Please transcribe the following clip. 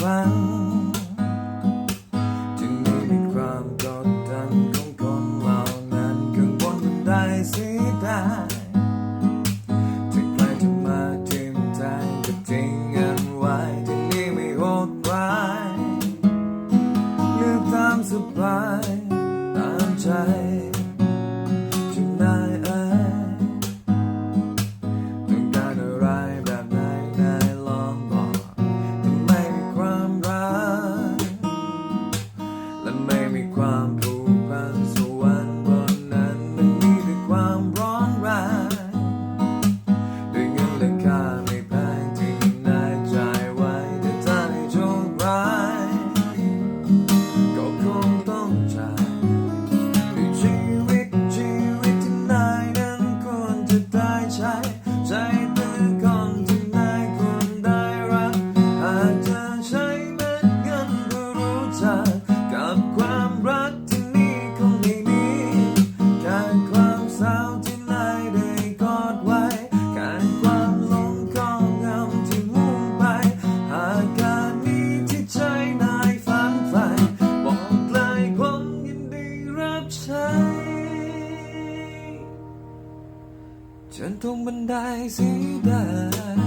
ฟัง จึงไม่มีความกดดันของคนเหล่านั้นกังบนมันได้สิได้จะใครจะมาทิมใจก็ทิ้งเงินไว้ที่นี่ไม่โหดร้ารือตามสบาย จนตรงบันไดสีแดง